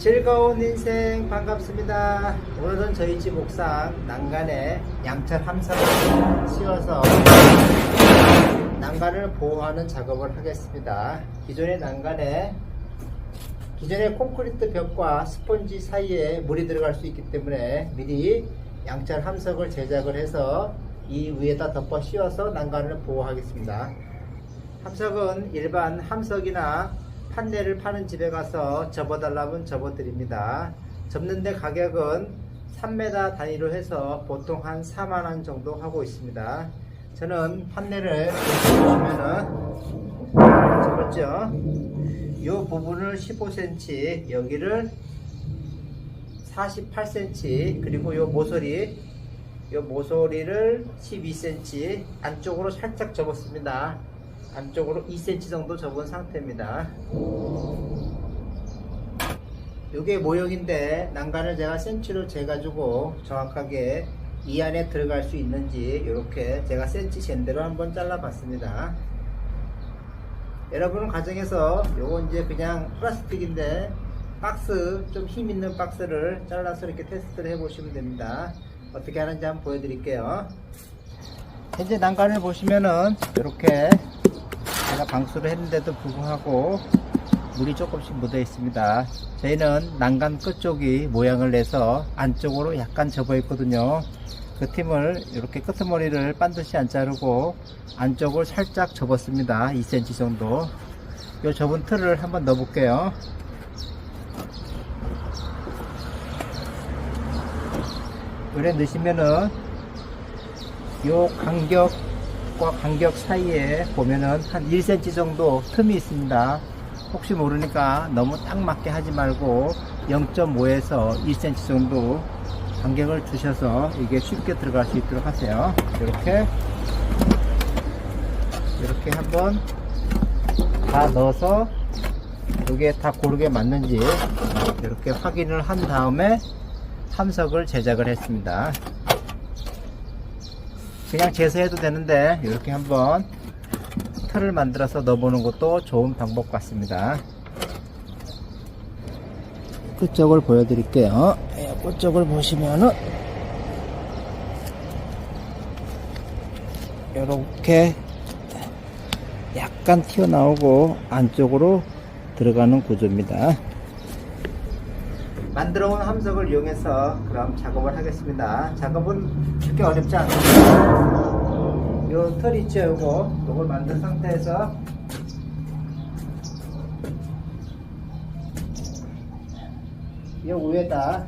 즐거운 인생 반갑습니다. 오늘은 저희 집 옥상 난간에 양철 함선을 씌워서 난간을 보호하는 작업을 하겠습니다. 기존의 난간에 기존의 콘크리트 벽과 스펀지 사이에 물이 들어갈 수 있기 때문에 미리 양철 함석을 제작을 해서 이 위에다 덮어 씌워서 난간을 보호하겠습니다. 함석은 일반 함석이나 판넬을 파는 집에 가서 접어달라면 접어드립니다. 접는데 가격은 3m 단위로 해서 보통 한 4만원 정도 하고 있습니다. 저는 판넬을 보시면은 접었죠? 이 부분을 15cm, 여기를 48cm, 그리고 이 모서리, 이 모서리를 12cm 안쪽으로 살짝 접었습니다. 안쪽으로 2cm 정도 접은 상태입니다. 이게 모형인데 난간을 제가 센치로 재가지고 정확하게 이 안에 들어갈 수 있는지 이렇게 제가 센치 잰대로 한번 잘라봤습니다. 여러분은 가정에서 요거 이제 그냥 플라스틱인데 박스 좀 힘 있는 박스를 잘라서 이렇게 테스트를 해 보시면 됩니다. 어떻게 하는지 한번 보여드릴게요. 현재 난간을 보시면은 이렇게 제가 방수를 했는데도 불구하고 물이 조금씩 묻어 있습니다. 저희는 난간 끝쪽이 모양을 내서 안쪽으로 약간 접어 있거든요. 그 팀을 이렇게 끄트머리를 반드시 안 자르고 안쪽을 살짝 접었습니다. 2cm 정도. 이 접은 틀을 한번 넣어 볼게요. 요래 넣으시면은 요 간격 과 간격 사이에 보면은 한 1cm 정도 틈이 있습니다. 혹시 모르니까 너무 딱 맞게 하지 말고 0.5에서 1cm 정도 간격을 주셔서 이게 쉽게 들어갈 수 있도록 하세요. 이렇게 이렇게 한번 다 넣어서 이게 다 고르게 맞는지 이렇게 확인을 한 다음에 함석을 제작을 했습니다. 그냥 제서해도 되는데 이렇게 한번 틀을 만들어서 넣어보는 것도 좋은 방법 같습니다. 끝쪽을 보여드릴게요. 예, 끝쪽을 보시면은 이렇게 약간 튀어나오고 안쪽으로 들어가는 구조입니다. 만들어 온 함석을 이용해서 그럼 작업을 하겠습니다. 작업은 그렇게 어렵지 않습니다. 요털 있죠, 요거. 요걸 만든 상태에서 요 위에다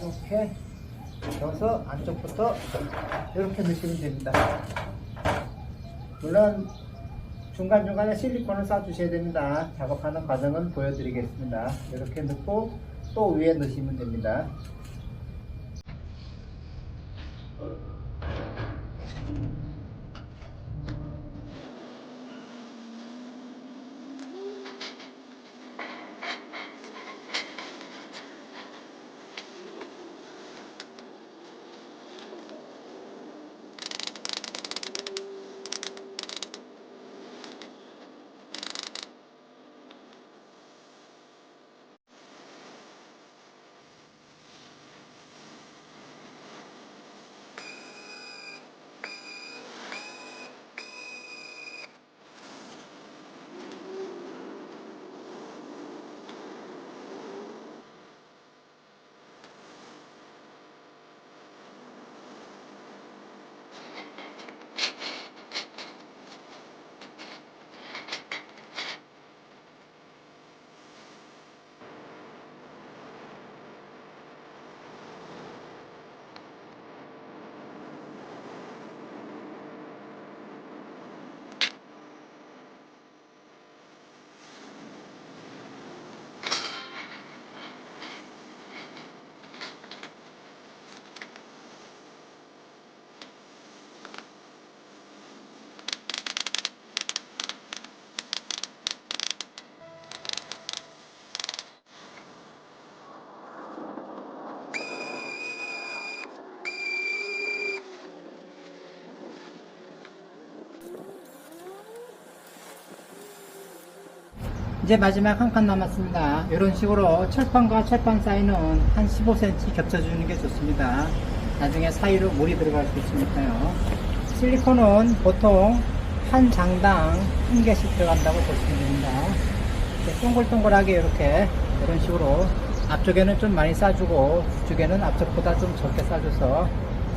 이렇게 넣어서 안쪽부터 이렇게 넣으시면 됩니다. 물론 중간중간에 실리콘을 쏴주셔야 됩니다. 작업하는 과정은 보여드리겠습니다. 이렇게 넣고 또 위에 넣으시면 됩니다. 이제 마지막 한 칸 남았습니다. 이런 식으로 철판과 철판 사이는 한 15cm 겹쳐주는 게 좋습니다. 나중에 사이로 물이 들어갈 수 있으니까요. 실리콘은 보통 한 장당 한 개씩 들어간다고 보시면 됩니다. 동글동글하게 이렇게 이런 식으로 앞쪽에는 좀 많이 싸주고 뒤쪽에는 앞쪽보다 좀 적게 싸줘서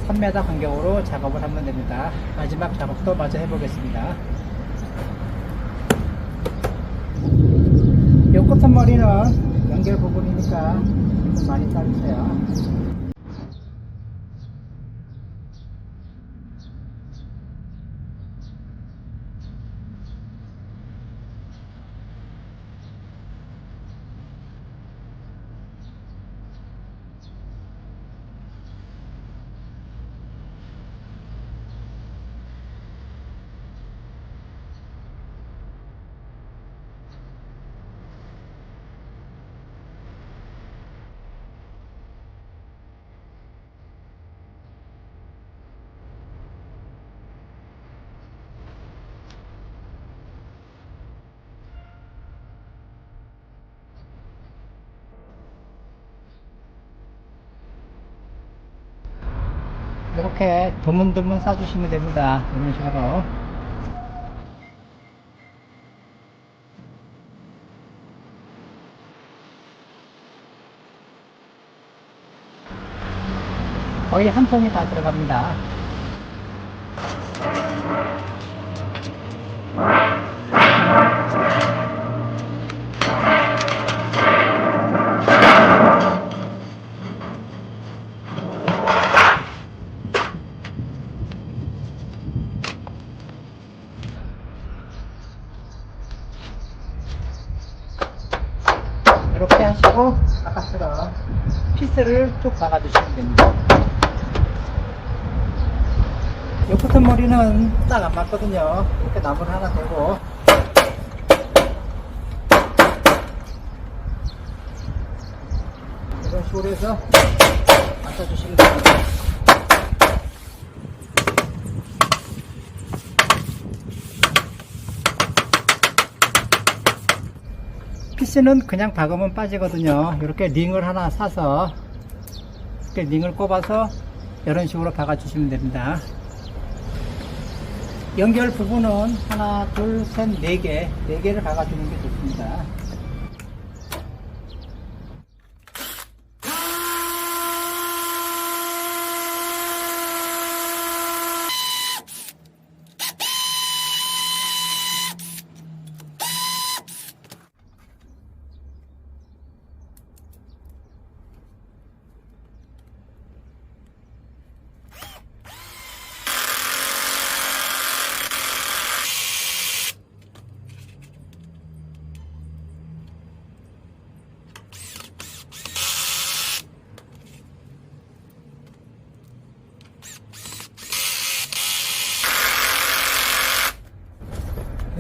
3m 간격으로 작업을 하면 됩니다. 마지막 작업도 마저 해보겠습니다. 요 끝머리는 연결 부분이니까 좀 많이 싸주세요. 이렇게 드문드문 싸주시면 됩니다. 이런 식으로. 거의 한 통이 다 들어갑니다. 이렇게 하시고 아까처럼 피스를 쭉 박아주시면 됩니다. 요 끝은 머리는 딱 안 맞거든요. 이렇게 나무를 하나 대고 이런 식으로 해서 맞춰주시면 됩니다. 피스는 그냥 박으면 빠지거든요. 이렇게 링을 하나 사서 이렇게 링을 꼽아서 이런 식으로 박아 주시면 됩니다. 연결 부분은 하나, 둘, 셋, 네 개, 네 개를 박아 주는 게 좋습니다.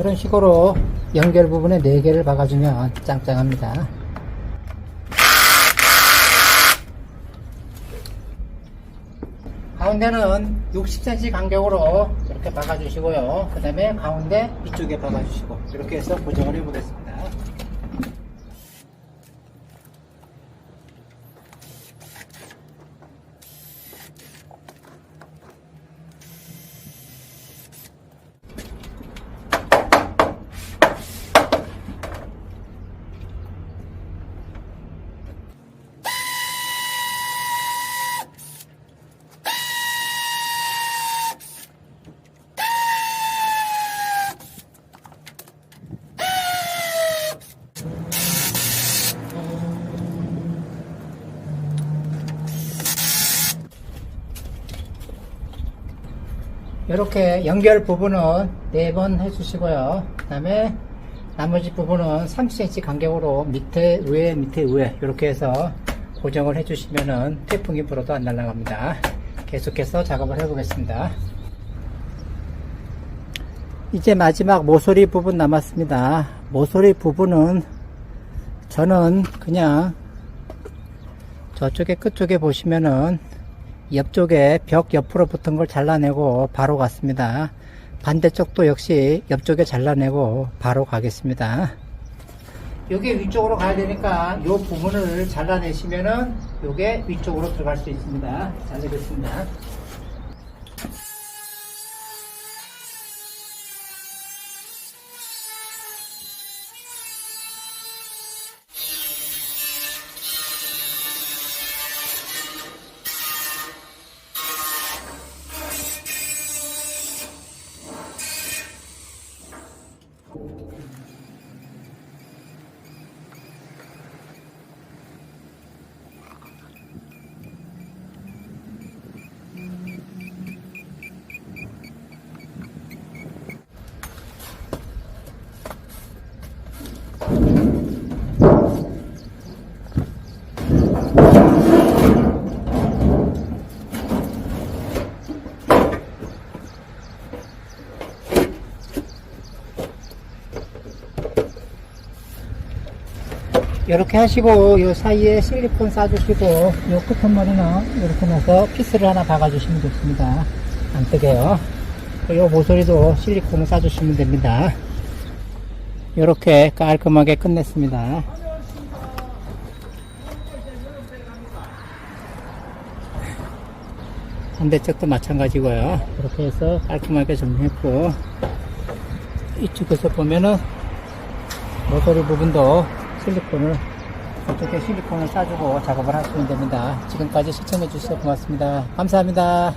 이런 식으로 연결 부분에 4개를 박아주면 짱짱합니다. 가운데는 60cm 간격으로 이렇게 박아주시고요. 그 다음에 가운데 이쪽에 박아주시고 이렇게 해서 고정을 해보겠습니다. 이렇게 연결 부분은 4번 해주시고요. 그 다음에 나머지 부분은 30cm 간격으로 밑에, 위에, 밑에, 위에 이렇게 해서 고정을 해주시면은 태풍이 불어도 안 날아갑니다. 계속해서 작업을 해보겠습니다. 이제 마지막 모서리 부분 남았습니다. 모서리 부분은 저는 그냥 저쪽에 끝쪽에 보시면은 옆쪽에 벽 옆으로 붙은 걸 잘라내고 바로 갔습니다. 반대쪽도 역시 옆쪽에 잘라내고 바로 가겠습니다. 요게 위쪽으로 가야 되니까 요 부분을 잘라내시면은 요게 위쪽으로 들어갈 수 있습니다. 잘라겠습니다. 이렇게 하시고 요 사이에 실리콘 싸주시고 요 끝머리는 이렇게 넣어서 피스를 하나 박아주시면 좋습니다. 안 뜨게요. 요 모서리도 실리콘을 싸주시면 됩니다. 이렇게 깔끔하게 끝냈습니다. 반대쪽도 마찬가지고요. 이렇게 해서 깔끔하게 정리했고 이쪽에서 보면은 모서리 부분도 실리콘을 이쪽에 실리콘을 싸주고 작업을 하시면 됩니다. 지금까지 시청해 주셔서 고맙습니다. 감사합니다.